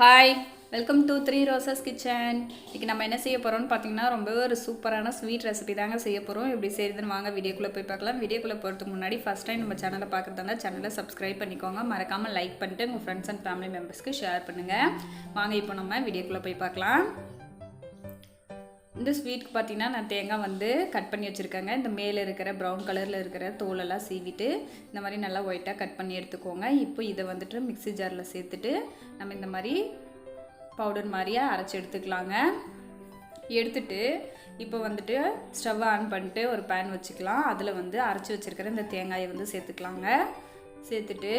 Hi welcome to three roses kitchen இன்றைக்கி நம்ம என்ன செய்ய போகிறோம்னு பார்த்தீங்கன்னா ரொம்பவே ஒரு சூப்பரான ஸ்வீட் ரெசிபி தாங்க செய்ய போகிறோம் எப்படி செய்யுதுன்னு வாங்க வீடியோக்குள்ளே போய் பார்க்கலாம். வீடியோக்குள்ளே போகிறதுக்கு முன்னாடி ஃபஸ்ட் டைம் நம்ம சேனலை பார்க்குறதா சேனலை சப்ஸ்கிரைப் பண்ணிக்கோங்க. மறக்காமல் லைக் பண்ணிட்டு உங்கள் ஃப்ரெண்ட்ஸ் அண்ட் ஃபேமிலி மெம்பர்ஸ்க்கு ஷேர் பண்ணுங்கள் வாங்க இப்போ நம்ம வீடியோக்குள்ளே போய் பார்க்கலாம். இந்த ஸ்வீட்க்கு பார்த்தீங்கன்னா நான் தேங்காய் வந்து கட் பண்ணி வச்சுருக்கேங்க. இந்த மேலே இருக்கிற ப்ரௌன் கலரில் இருக்கிற தோலெல்லாம் சீவிட்டு இந்த மாதிரி நல்லா ஒயிட்டாக கட் பண்ணி எடுத்துக்கோங்க. இப்போ இதை வந்துட்டு மிக்ஸி ஜாரில் சேர்த்துட்டு நம்ம இந்த மாதிரி பவுடர் மாதிரியே அரைச்சி எடுத்துக்கலாங்க. எடுத்துட்டு இப்போ வந்துட்டு ஸ்டவ் ஆன் பண்ணிட்டு ஒரு பேன் வச்சுக்கலாம். அதில் வந்து அரைச்சி வச்சுருக்கிற இந்த தேங்காயை வந்து சேர்த்துக்கலாங்க. சேர்த்துட்டு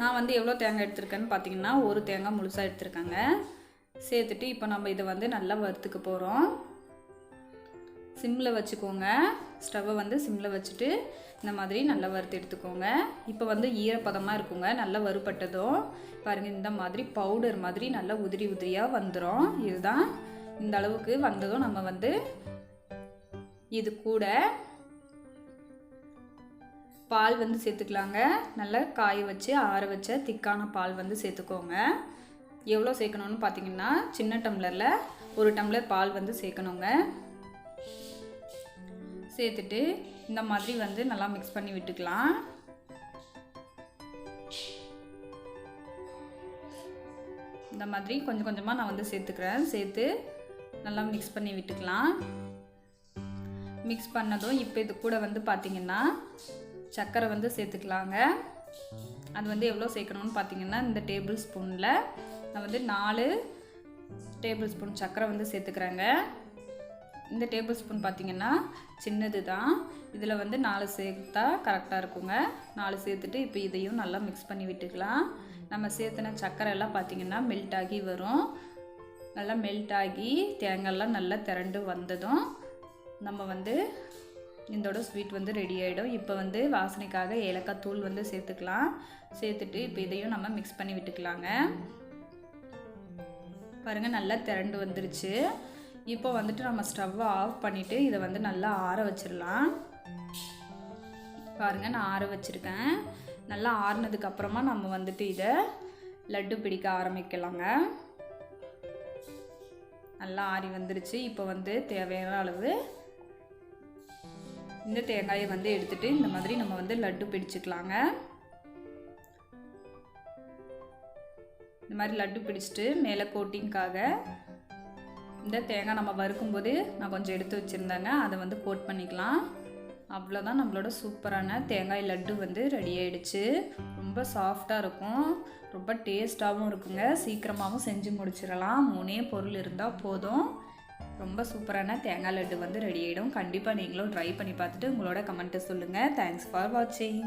நான் வந்து எவ்வளோ தேங்காய் எடுத்திருக்கேன்னு பார்த்தீங்கன்னா ஒரு தேங்காய் முழுசாக எடுத்திருக்கேங்க. சேர்த்துட்டு இப்போ நம்ம இதை வந்து நல்லா வறுத்துக்க போகிறோம் சிம்மில் வச்சுக்கோங்க. ஸ்டவ்வை வந்து சிம்மில் வச்சுட்டு இந்த மாதிரி நல்லா வறுத்து எடுத்துக்கோங்க. இப்போ வந்து ஈரப்பதமாக இருக்குங்க. நல்லா வறுபட்டதும் பாருங்கள் இந்த மாதிரி பவுடர் மாதிரி நல்லா உதிரி உதிரியாக வந்துடும் இதுதான் இந்த அளவுக்கு வந்ததும் நம்ம வந்து இது கூட பால் வந்து சேர்த்துக்கலாங்க. நல்லா காய வச்சு ஆற வச்ச திக்கான பால் வந்து சேர்த்துக்கோங்க. எவ்வளோ சேர்க்கணும்னு பார்த்தீங்கன்னா சின்ன டம்ளரில் ஒரு டம்ளர் பால் வந்து சேர்க்கணுங்க. சேர்த்துட்டு இந்த மாதிரி வந்து நல்லா மிக்ஸ் பண்ணி விட்டுக்கலாம். இந்த மாதிரி கொஞ்சம் கொஞ்சமாக நான் வந்து சேர்த்துக்கிறேன். சேர்த்து நல்லா மிக்ஸ் பண்ணி விட்டுக்கலாம். மிக்ஸ் பண்ணதும் இப்போ இது கூட வந்து பார்த்திங்கன்னா சர்க்கரை வந்து சேர்த்துக்கலாங்க. அது வந்து எவ்வளோ சேர்க்கணும்னு பார்த்தீங்கன்னா இந்த டேபிள் ஸ்பூனில் நான் வந்து நாலு டேபிள் ஸ்பூன் சர்க்கரை வந்து சேர்த்துக்கிறேங்க. இந்த டேபிள் ஸ்பூன் பார்த்திங்கன்னா சின்னது தான். இதில் வந்து நாலு சேர்த்தா கரெக்டாக இருக்குங்க. நாலு சேர்த்துட்டு இப்போ இதையும் நல்லா மிக்ஸ் பண்ணி விட்டுக்கலாம். நம்ம சேர்த்துன சர்க்கரை எல்லாம் பார்த்திங்கன்னா மெல்ட் ஆகி வரும். நல்லா மெல்ட் ஆகி தேங்காய்லாம் நல்லா திரண்டு வந்ததும் நம்ம வந்து இதோட ஸ்வீட் வந்து ரெடி ஆகிடும் இப்போ வந்து வாசனைக்காக ஏலக்காய் தூள் வந்து சேர்த்துக்கலாம். சேர்த்துட்டு இப்போ இதையும் நம்ம மிக்ஸ் பண்ணி விட்டுக்கலாங்க. பாருங்கள் நல்லா திரண்டு வந்துருச்சு. இப்போ வந்துட்டு நம்ம ஸ்டவ்வை ஆஃப் பண்ணிவிட்டு இதை வந்து நல்லா ஆற வச்சிடலாம் பாருங்கள் நான் ஆற வச்சுருக்கேன். நல்லா ஆறுனதுக்கப்புறமா நம்ம வந்துட்டு இதை லட்டு பிடிக்க ஆரம்பிக்கலாங்க. நல்லா ஆறி வந்துருச்சு. இப்போ வந்து தேவையான அளவு இந்த தேங்காயை வந்து எடுத்துகிட்டு இந்த மாதிரி நம்ம வந்து லட்டு பிடிச்சிக்கலாங்க. இந்த மாதிரி லட்டு பிடிச்சிட்டு மேலே கோட்டிங்க்காக இந்த தேங்காய் நம்ம வறுக்கும்போது நான் கொஞ்சம் எடுத்து வச்சுருந்தேங்க. அதை வந்து கோட் பண்ணிக்கலாம். அவ்வளோதான் நம்மளோட சூப்பரான தேங்காய் லட்டு வந்து ரெடி ஆயிடுச்சு. ரொம்ப சாஃப்டாக இருக்கும். ரொம்ப டேஸ்ட்டாகவும் இருக்குங்க. சீக்கிரமாகவும் செஞ்சு முடிச்சிடலாம். மூணே பொருள் இருந்தால் போதும். ரொம்ப சூப்பரான தேங்காய் லட்டு வந்து ரெடி ஆகிடும் கண்டிப்பாக நீங்களும் ட்ரை பண்ணி பார்த்துட்டு உங்களோட கமெண்ட்டை சொல்லுங்கள் தேங்க்ஸ் ஃபார் வாட்சிங்